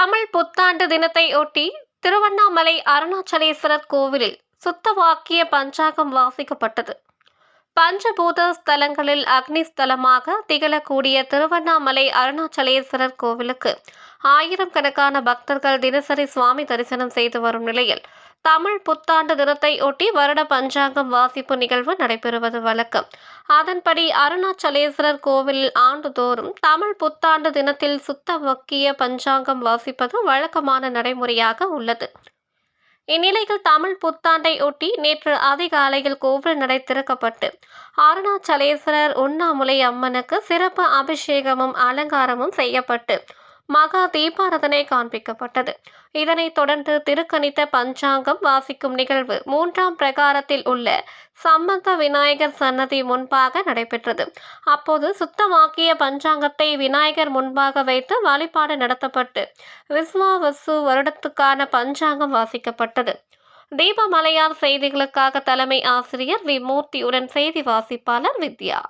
தமிழ் புத்தாண்டு தினத்தை ஒட்டி திருவண்ணாமலை அருணாச்சலேஸ்வரர் கோவிலில் சுத்தவாக்கிய பஞ்சாங்கம் வாசிக்கப்பட்டது. பஞ்சபூத ஸ்தலங்களில் அக்னி ஸ்தலமாக திகழக்கூடிய திருவண்ணாமலை அருணாச்சலேஸ்வரர் கோவிலுக்கு ஆயிரம் கணக்கான பக்தர்கள் தினசரி சுவாமி தரிசனம் செய்து வரும் நிலையில் தமிழ் புத்தாண்டு தினத்தை ஒட்டி வருட பஞ்சாங்கம் வாசிப்பு நிகழ்வு நடைபெறுவது வழக்கம். அதன்படி அருணாச்சலேஸ்வரர் கோவிலில் ஆண்டுதோறும் தமிழ் புத்தாண்டு தினத்தில் சுத்த வக்கிய பஞ்சாங்கம் வாசிப்பது வழக்கமான நடைமுறையாக உள்ளது. இந்நிலையில் தமிழ் புத்தாண்டை ஒட்டி நேற்று அதிகாலையில் கோவில் நடை திறக்கப்பட்டு அருணாச்சலேஸ்வரர் உண்ணாமுலை அம்மனுக்கு சிறப்பு அபிஷேகமும் அலங்காரமும் செய்யப்பட்டு மகா தீபாரதனை காண்பிக்கப்பட்டது. இதனைத் தொடர்ந்து திருக்கணித்த பஞ்சாங்கம் வாசிக்கும் நிகழ்வு மூன்றாம் பிரகாரத்தில் உள்ள சம்பந்த விநாயகர் சன்னதி முன்பாக நடைபெற்றது. அப்போது சுத்தமாக்கிய பஞ்சாங்கத்தை விநாயகர் முன்பாக வைத்து வழிபாடு நடத்தப்பட்டு விஸ்வாவசு வருடத்துக்கான பஞ்சாங்கம் வாசிக்கப்பட்டது. தீபமலையார் செய்திகளுக்காக தலைமை ஆசிரியர் வி மூர்த்தியுடன் செய்தி வாசிப்பாளர் வித்யா.